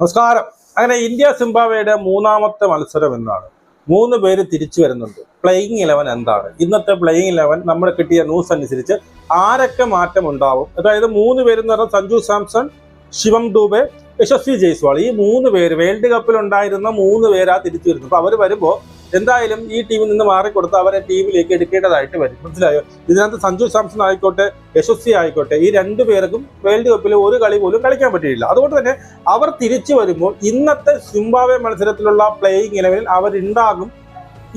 നമസ്കാരം. അങ്ങനെ ഇന്ത്യ സിംബാബ്വേയുടെ മൂന്നാമത്തെ മത്സരം എന്നാണ് മൂന്ന് പേര് തിരിച്ചു വരുന്നുണ്ട്. പ്ലേയിങ് ഇലവൻ എന്താണ്? ഇന്നത്തെ പ്ലേയിങ് ഇലവൻ നമ്മൾ കിട്ടിയ ന്യൂസ് അനുസരിച്ച് ആരൊക്കെ മാറ്റം ഉണ്ടാവും അതായത് മൂന്ന് പേരെന്ന് പറഞ്ഞാൽ സഞ്ജു സാംസൺ ശിവം ദൂബെ യശസ്വി ജയ്സ്വാൾ. ഈ മൂന്ന് പേര് വേൾഡ് കപ്പിൽ ഉണ്ടായിരുന്ന മൂന്ന് പേരാ തിരിച്ചു വരുന്നത്. അപ്പൊ അവർ വരുമ്പോൾ എന്തായാലും ഈ ടീമിൽ നിന്ന് മാറിക്കൊടുത്ത് അവരെ ടീമിലേക്ക് എടുക്കേണ്ടതായിട്ട് വരും. മനസ്സിലായോ? ഇതിനകത്ത് സഞ്ജു സാംസൺ ആയിക്കോട്ടെ യശസ്വി ആയിക്കോട്ടെ ഈ രണ്ടു പേർക്കും വേൾഡ് കപ്പിൽ ഒരു കളി പോലും കളിക്കാൻ പറ്റിയില്ല അതുകൊണ്ട് തന്നെ അവർ തിരിച്ചു വരുമ്പോൾ ഇന്നത്തെ സിംബാവെ മത്സരത്തിലുള്ള പ്ലേയിങ് ഇലവനിൽ അവരുണ്ടാകും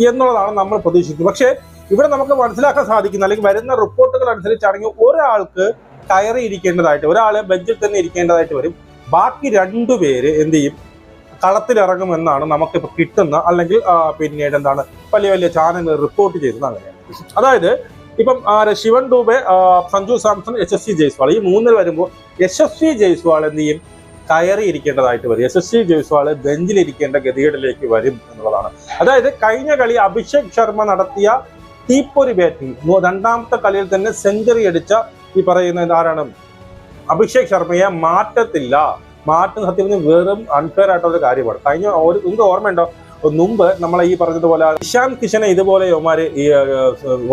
എന്നുള്ളതാണ് നമ്മൾ പ്രതീക്ഷിക്കുന്നത്. പക്ഷേ ഇവിടെ നമുക്ക് മനസ്സിലാക്കാൻ സാധിക്കുന്ന അല്ലെങ്കിൽ വരുന്ന റിപ്പോർട്ടുകൾ അനുസരിച്ചാണെങ്കിൽ ഒരാൾക്ക് കയറി ഇരിക്കേണ്ടതായിട്ട് ഒരാളെ ബെഞ്ചിൽ തന്നെ ഇരിക്കേണ്ടതായിട്ട് വരും. ബാക്കി രണ്ടുപേര് എന്ത് ചെയ്യും? കളത്തിലിറങ്ങുമെന്നാണ് നമുക്കിപ്പോൾ കിട്ടുന്ന അല്ലെങ്കിൽ പിന്നീട് എന്താണ് വലിയ വലിയ ചാനലുകൾ റിപ്പോർട്ട് ചെയ്തത് അങ്ങനെയാണ്. അതായത് ഇപ്പം ശിവൻ ഡൂബെ സഞ്ജു സാംസൺ എസ് എസ് സി ജയ്സ്വാൾ ഈ മൂന്നിൽ വരുമ്പോൾ എസ് എസ് സി ജയ്സ്വാൾ എന്ത് ചെയ്യും വരും. എസ് എസ് സി ജയ്സ്വാൾ ബെഞ്ചിലിരിക്കേണ്ട ഗതികേടിലേക്ക് വരും എന്നുള്ളതാണ്. അതായത് കഴിഞ്ഞ കളി അഭിഷേക് ശർമ്മ നടത്തിയ തീപ്പൊരി ബാറ്റിംഗ് രണ്ടാമത്തെ കളിയിൽ തന്നെ സെഞ്ചുറി അടിച്ച ഈ പറയുന്ന ആരാണ്? അഭിഷേക് ശർമ്മയെ മാറ്റത്തില്ല. മാറ്റുന്ന സത്യം വെറും അൺഫെയർ ആയിട്ടുള്ള ഒരു കാര്യമാണ്. കഴിഞ്ഞ ഒരു നിങ്ങൾക്ക് ഓർമ്മയുണ്ടോ? മുമ്പ് നമ്മളെ ഈ പറഞ്ഞതുപോലെ ഇഷാൻ കിഷനെ ഇതുപോലെ ഇവന്മാർ ഈ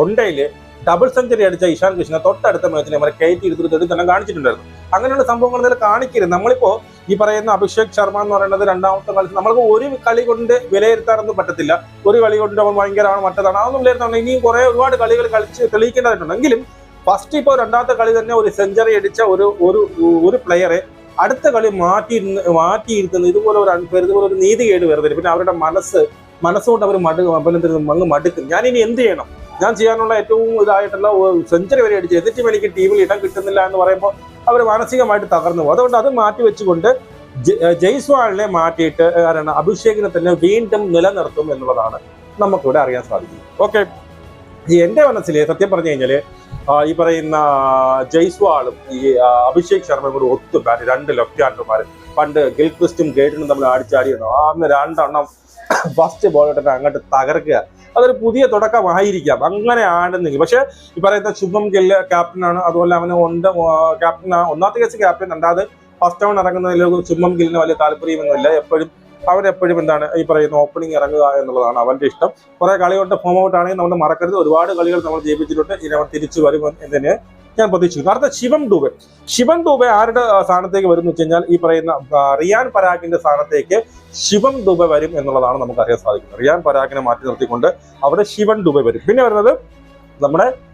ഒണ്ടയിൽ ഡബിൾ സെഞ്ചുറി അടിച്ച ഇഷാൻ കിഷനെ തൊട്ടടുത്ത മേച്ചിൽ നമ്മളെ കയറ്റി എടുത്തിട്ട് തന്നെ കാണിച്ചിട്ടുണ്ടായിരുന്നു. അങ്ങനെയുള്ള സംഭവങ്ങൾ ഇതിൽ കാണിക്കരുത്. നമ്മളിപ്പോ ഈ പറയുന്ന അഭിഷേക് ശർമ്മ എന്ന് പറയുന്നത് രണ്ടാമത്തെ കളി നമ്മൾക്ക് ഒരു കളി കൊണ്ട് വിലയിരുത്താറൊന്നും പറ്റത്തില്ല. ഒരു കളി കൊണ്ട് അവൻ ഭയങ്കരമാണ് മറ്റതാണ് അതൊന്നും വിലയിരുത്താണ് ഇനിയും കുറെ ഒരുപാട് കളികൾ കളിച്ച് തെളിയിക്കേണ്ടതായിട്ടുണ്ട്. എങ്കിലും ഫസ്റ്റ് ഇപ്പോൾ രണ്ടാമത്തെ കളി തന്നെ ഒരു സെഞ്ചുറി അടിച്ച ഒരു ഒരു പ്ലെയറെ അടുത്ത കളി മാറ്റിയിരുന്ന് മാറ്റിയിരുത്തുന്നത് ഇതുപോലെ ഒരു അൺഫെയർ ഇതുപോലെ ഒരു നീതികേട് വരുന്നില്ല പിന്നെ അവരുടെ മനസ്സ് മനസ്സുകൊണ്ട് അവർ മടു അഭിനന്ദനം അങ്ങ് മടുക്കും. ഞാൻ ഇനി എന്ത് ചെയ്യണം? ഞാൻ ചെയ്യാനുള്ള ഏറ്റവും ഇതായിട്ടുള്ള സെഞ്ചുറി വരെ അടിച്ച് എന്നിട്ടും എനിക്ക് ടീമിൽ ഇടം കിട്ടുന്നില്ല എന്ന് പറയുമ്പോൾ അവർ മാനസികമായിട്ട് തകർന്നു പോകും. അതുകൊണ്ട് അത് മാറ്റി വെച്ചുകൊണ്ട് ജയ്സ്വാളിനെ മാറ്റിയിട്ട് ആരാണ് അഭിഷേകിനെ തന്നെ വീണ്ടും നിലനിർത്തും എന്നുള്ളതാണ് നമുക്കിവിടെ അറിയാൻ സാധിക്കുന്നത്. ഓക്കെ എന്റെ മനസ്സിൽ സത്യം പറഞ്ഞു കഴിഞ്ഞാൽ ഈ പറയുന്ന ജയ്സ്വാളും ഈ അഭിഷേക് ശർമ്മയും കൂടി ഒത്തു ബാറ്റ് രണ്ട് ലെഫ്റ്റ് ഹാൻഡർമാർ പണ്ട് ഗിൽക്രിസ്റ്റും ഗേറ്റിനും തമ്മിൽ അടിച്ചാടിയിരുന്നു അന്ന് രണ്ടെണ്ണം ഫസ്റ്റ് ബോൾ ഇട്ടിട്ട് അങ്ങോട്ട് തകർക്കുക. അതൊരു പുതിയ തുടക്കമായിരിക്കാം. അങ്ങനെ ആണെന്നെങ്കിൽ പക്ഷെ ഈ പറയുന്ന ശുഭം ഗില്ല് ക്യാപ്റ്റനാണ്. അതുപോലെ അവന് ഉണ്ട് ക്യാപ്റ്റൻ ഒന്നാമത്തെ കേസ് ക്യാപ്റ്റൻ. രണ്ടാമത് ഫസ്റ്റ് ടൗൺ ഇറങ്ങുന്നതിൽ ശുഭം ഗില്ലിന് വലിയ താല്പര്യമൊന്നുമില്ല എപ്പോഴും അവൻ എപ്പോഴും എന്താണ് ഈ പറയുന്ന ഓപ്പണിംഗ് ഇറങ്ങുക എന്നുള്ളതാണ് അവന്റെ ഇഷ്ടം. കുറേ കളികളുടെ ഫോം ഔട്ട് ആണെങ്കിൽ നമ്മൾ മറക്കരുത്. ഒരുപാട് കളികൾ നമ്മൾ ജയിപ്പിച്ചിട്ടുണ്ട്. ഇനി അവൻ തിരിച്ചു വരും എന്നതിന് ഞാൻ പ്രതീക്ഷിക്കുന്നു. അടുത്ത ശിവം ഡൂബെ. ശിവം ഡൂബെ ആരുടെ സ്ഥാനത്തേക്ക് വരും എന്ന് വെച്ച് കഴിഞ്ഞാൽ ഈ പറയുന്ന റിയാൻ പരാഗിന്റെ സ്ഥാനത്തേക്ക് ശിവം ഡൂബെ വരും എന്നുള്ളതാണ് നമുക്ക് അറിയാൻ സാധിക്കുന്നത്. റിയാൻ പരാഗിനെ മാറ്റി നിർത്തിക്കൊണ്ട് അവിടെ ശിവൻ ഡൂബെ വരും. പിന്നെ വരുന്നത് നമ്മുടെ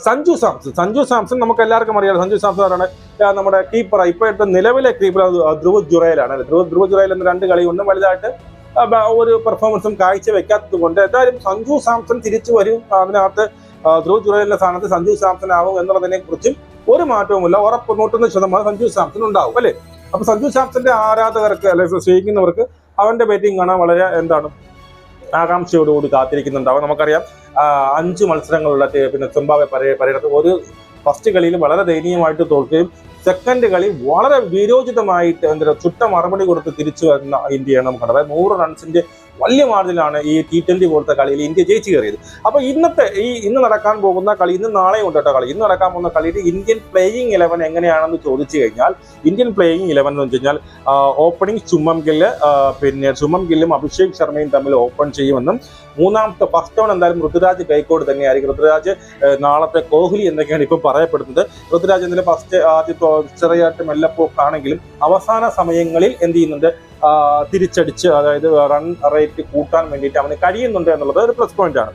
സഞ്ജു സാംസൺ സഞ്ജു സാംസൺ നമുക്ക് എല്ലാവർക്കും അറിയാം സഞ്ജു സാംസൺ ആരാണ് നമ്മുടെ കീപ്പർ ഇപ്പോഴത്തെ നിലവിലെ കീപ്പർ ധ്രുവ് ജുറയിലാണ് ധ്രുവ് ധ്രുവ് ജുറയിൽ എന്ന രണ്ട് കളി കൊണ്ടും വലുതായിട്ട് ഒരു പെർഫോമൻസും കാഴ്ച വെക്കാത്തത് കൊണ്ട് എന്തായാലും സഞ്ജു സാംസൺ തിരിച്ചു വരും അതിനകത്ത് ധ്രുവ് ജുറയിലിന്റെ സ്ഥാനത്ത് സഞ്ജു സാംസൺ ആവും എന്നുള്ളതിനെ കുറിച്ചും ഒരു മാറ്റവുമില്ല ഉറപ്പ് നൂറ്റൊന്ന് ശതമാനം സഞ്ജു സാംസൺ ഉണ്ടാവും അല്ലേ അപ്പൊ സഞ്ജു സാംസന്റെ ആരാധകർക്ക് അല്ലെങ്കിൽ സ്നേഹിക്കുന്നവർക്ക് അവന്റെ ബാറ്റിംഗ് കാണാൻ വളരെ എന്താണ് ആകാംക്ഷയോടുകൂടി കാത്തിരിക്കുന്നുണ്ടാവും നമുക്കറിയാം അഞ്ച് മത്സരങ്ങളുള്ള പിന്നെ സിംബാബെ പരേ പര്യടനം ഒരു ഫസ്റ്റ് കളിയിൽ വളരെ ദയനീയമായിട്ട് തോൽക്കുകയും സെക്കൻഡ് കളി വളരെ വിരോചിതമായിട്ട് എന്താ ചുട്ട മറുപടി കൊടുത്ത് തിരിച്ചു വരുന്ന ഇന്ത്യയാണ് നമുക്ക് അതായത് നൂറ് റൺസിന്റെ വലിയ മാർജിലാണ് ഈ ടി ട്വന്റി പോലത്തെ കളിയിൽ ഇന്ത്യ ജയിച്ചു കയറിയത്. അപ്പോൾ ഇന്നത്തെ ഈ ഇന്ന് നടക്കാൻ പോകുന്ന കളി ഇന്ന് നാളെയും ഉണ്ട് കേട്ടോ കളി. ഇന്ന് നടക്കാൻ പോകുന്ന കളിയിൽ ഇന്ത്യൻ പ്ലേയിങ് ഇലവൻ എങ്ങനെയാണെന്ന് ചോദിച്ചു കഴിഞ്ഞാൽ ഇന്ത്യൻ പ്ലേയിങ് ഇലവൻ എന്ന് വെച്ച് ഓപ്പണിംഗ് ചുമ്മം ഗില്ല് പിന്നെ ചുമ്മം ഗില്ലും അഭിഷേക് ശർമ്മയും തമ്മിൽ ഓപ്പൺ ചെയ്യുമെന്നും മൂന്നാമത്തെ ഫസ്റ്റ് ഓൺ എന്തായാലും ഋതുരാജ് കൈക്കോട് തന്നെയായിരിക്കും. ഋതുരാജ് നാളത്തെ കോഹ്ലി എന്നൊക്കെയാണ് ഇപ്പം പറയപ്പെടുന്നത്. ഋതുരാജ് എന്തെങ്കിലും ഫസ്റ്റ് ആദ്യത്തെ ചെറിയായിട്ട് മെല്ലപ്പോക്കാണെങ്കിലും അവസാന സമയങ്ങളിൽ എന്ത് ചെയ്യുന്നുണ്ട്? തിരിച്ചടിച്ച് അതായത് റൺ റേറ്റ് കൂട്ടാൻ വേണ്ടിയിട്ട് അവന് കഴിയുന്നുണ്ട് എന്നുള്ളത് ഒരു പ്ലസ് പോയിന്റ് ആണ്.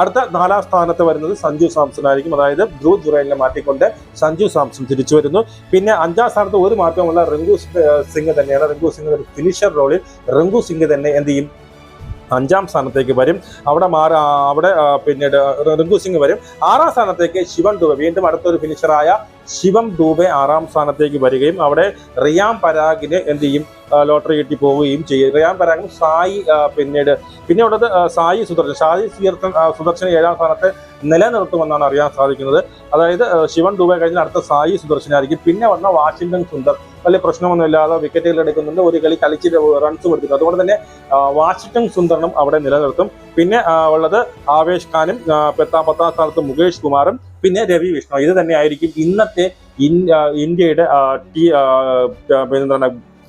അടുത്ത നാലാം സ്ഥാനത്ത് വരുന്നത് സഞ്ജു സാംസൺ ആയിരിക്കും. അതായത് ധ്രുവ് ജുറൈലിനെ മാറ്റിക്കൊണ്ട് സഞ്ജു സാംസൺ തിരിച്ചു വരുന്നു. പിന്നെ അഞ്ചാം സ്ഥാനത്ത് ഒരു മാറ്റവുമുള്ള റിങ്കു സിംഗ് തന്നെയാണ്. റിങ്കു സിംഗ് ഒരു ഫിനിഷർ റോളിൽ റിങ്കു സിംഗ് തന്നെ എന്ത് ചെയ്യും? അഞ്ചാം സ്ഥാനത്തേക്ക് വരും. അവിടെ അവിടെ പിന്നീട് റിങ്കു സിംഗ് വരും. ആറാം സ്ഥാനത്തേക്ക് ശിവൻ ദുബെ വീണ്ടും അടുത്തൊരു ഫിനിഷറായ ശിവം ദൂബെ ആറാം സ്ഥാനത്തേക്ക് വരികയും അവിടെ റിയാം പരാഗിന് എന്ത് ചെയ്യും? ലോട്ടറി കിട്ടി പോവുകയും ചെയ്യും. റിയാം പരാഗും സായി പിന്നീട് പിന്നെ ഉള്ളത് സായി സുദർശൻ. സായി സുദർശൻ സുദർശൻ ഏഴാം സ്ഥാനത്തെ നിലനിർത്തുമെന്നാണ് അറിയാൻ സാധിക്കുന്നത്. അതായത് ശിവൻ ദുബെ കഴിഞ്ഞ അടുത്ത സായി സുദർശനായിരിക്കും. പിന്നെ വന്ന വാഷിംഗ്ടൺ സുന്ദർ. വലിയ പ്രശ്നമൊന്നുമില്ലാതെ വിക്കറ്റുകൾ എടുക്കുന്നുണ്ട്. ഒരു കളി കളിച്ചിട്ട് റൺസ് കൊടുക്കുന്നു അതുകൊണ്ട് തന്നെ വാഷിംഗ്ടൺ സുന്ദറിനും അവിടെ നിലനിർത്തും. പിന്നെ ഉള്ളത് ആവേശ് ഖാനും പത്താം പത്താം സ്ഥാനത്ത് മുകേഷ് കുമാറും പിന്നെ രവി വിഷ്ണു. ഇത് തന്നെയായിരിക്കും ഇന്നത്തെ ഇന്ത്യയുടെ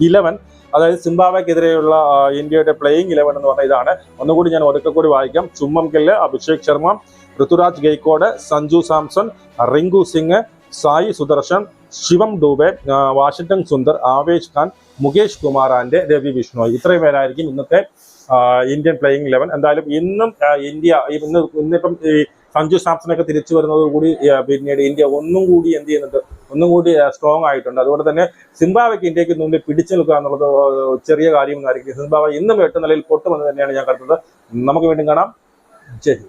ഇലവൻ അതായത് സിംബാബ്വെക്കെതിരെയുള്ള ഇന്ത്യയുടെ പ്ലേയിങ് ഇലവൻ എന്ന് പറഞ്ഞ ഇതാണ്. ഒന്നുകൂടി ഞാൻ ഒരിക്കൽ കൂടി വായിക്കാം. ചുമ്മം കെല്ല് അഭിഷേക് ശർമ്മ ഋതുരാജ് ഗൈക്കോട് സഞ്ജു സാംസൺ റിങ്കു സിംഗ് സായി സുദർശൻ ശിവം ഡൂബെ വാഷിംഗ്ടൺ സുന്ദർ ആവേശ് ഖാൻ മുകേഷ് കുമാർ ആൻഡ് രവി വിഷ്ണോയ് ഇത്രയും പേരായിരിക്കും ഇന്നത്തെ ഇന്ത്യൻ പ്ലേയിങ് ഇലവൻ എന്തായാലും ഇന്നും ഇന്ത്യ ഇന്ന് ഇന്നിപ്പം ഈ സഞ്ജു സാംസണൊക്കെ തിരിച്ചു വരുന്നതോടുകൂടി കൂടി പിന്നീട് ഇന്ത്യ ഒന്നും കൂടി എന്ത് ചെയ്യുന്നുണ്ട്? ഒന്നും കൂടി സ്ട്രോങ് ആയിട്ടുണ്ട്. അതുകൊണ്ട് തന്നെ സിംബാവയ്ക്ക് ഇന്ത്യയ്ക്ക് മുന്നിൽ പിടിച്ചു നിൽക്കുക എന്നുള്ളത് ചെറിയ കാര്യമൊന്നും ആയിരിക്കും സിംബാബ്വെ ഇന്നും എട്ട് നിലയിൽ പൊട്ടുമെന്ന് തന്നെയാണ് ഞാൻ കരുതുന്നത്. നമുക്ക് വീണ്ടും കാണാം. ജയ്